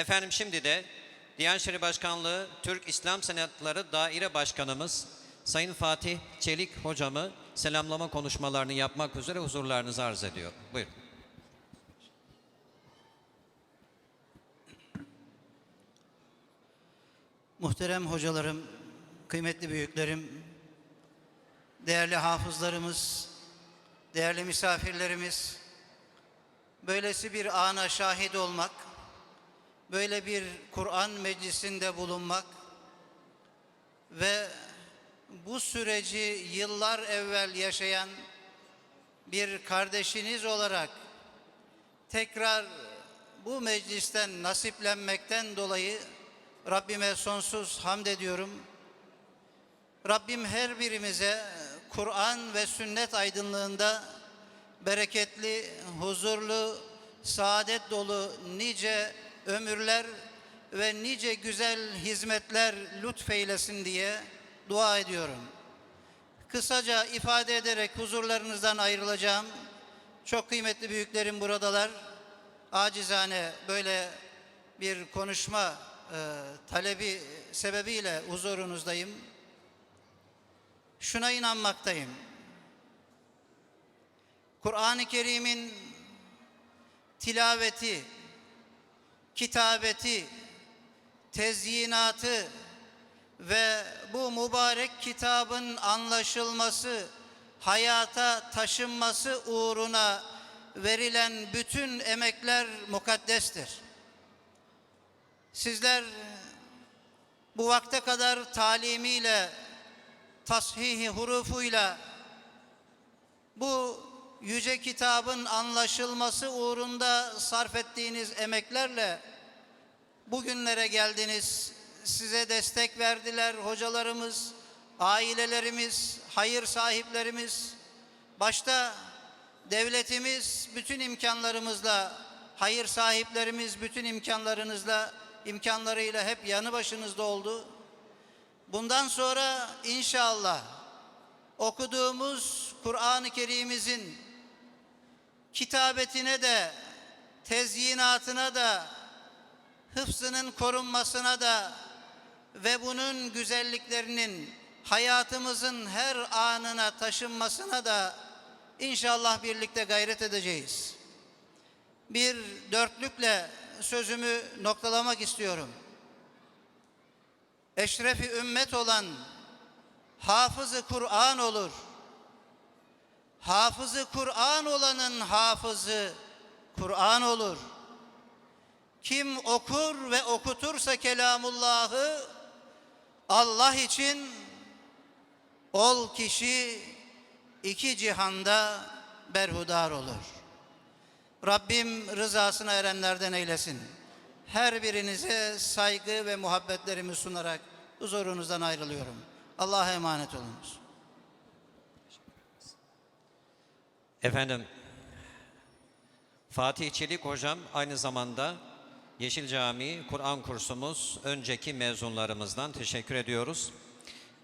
Efendim şimdi de Diyanet İşleri Başkanlığı Türk İslam Sanatları Daire Başkanımız Sayın Fatih Çelik hocamı selamlama konuşmalarını yapmak üzere huzurlarınızı arz ediyor. Buyurun. Muhterem hocalarım, kıymetli büyüklerim, değerli hafızlarımız, değerli misafirlerimiz, böylesi bir ana şahit olmak, böyle bir Kur'an meclisinde bulunmak ve bu süreci yıllar evvel yaşayan bir kardeşiniz olarak tekrar bu meclisten nasiplenmekten dolayı Rabbime sonsuz hamd ediyorum. Rabbim her birimize Kur'an ve sünnet aydınlığında bereketli, huzurlu, saadet dolu nice ömürler ve nice güzel hizmetler lütfeylesin diye dua ediyorum. Kısaca ifade ederek huzurlarınızdan ayrılacağım. Çok kıymetli büyüklerim buradalar. Acizane böyle bir konuşma e, talebi sebebiyle huzurunuzdayım. Şuna inanmaktayım. Kur'an-ı Kerim'in tilaveti, kitabeti, tezyinatı ve bu mübarek kitabın anlaşılması, hayata taşınması uğruna verilen bütün emekler mukaddestir. Sizler bu vakte kadar talimiyle, tashihi hurufuyla bu yüce kitabın anlaşılması uğrunda sarf ettiğiniz emeklerle bugünlere geldiniz. Size destek verdiler hocalarımız, ailelerimiz, hayır sahiplerimiz. Başta devletimiz bütün imkanlarımızla, hayır sahiplerimiz bütün imkanlarınızla, imkanlarıyla hep yanı başınızda oldu. Bundan sonra inşallah okuduğumuz Kur'an-ı Kerim'imizin kitabetine de, tezyinatına da, hıfzının korunmasına da ve bunun güzelliklerinin hayatımızın her anına taşınmasına da inşallah birlikte gayret edeceğiz. Bir dörtlükle sözümü noktalamak istiyorum. Eşrefi ümmet olan hafızı Kur'an olur. Hafızı Kur'an olanın hafızı Kur'an olur. Kim okur ve okutursa kelamullahı Allah için ol kişi iki cihanda berhudar olur. Rabbim rızasına erenlerden eylesin. Her birinize saygı ve muhabbetlerimi sunarak huzurunuzdan ayrılıyorum. Allah'a emanet olunuz. Efendim Fatih Çelik hocam aynı zamanda Yeşil Cami Kur'an kursumuz önceki mezunlarımızdan teşekkür ediyoruz.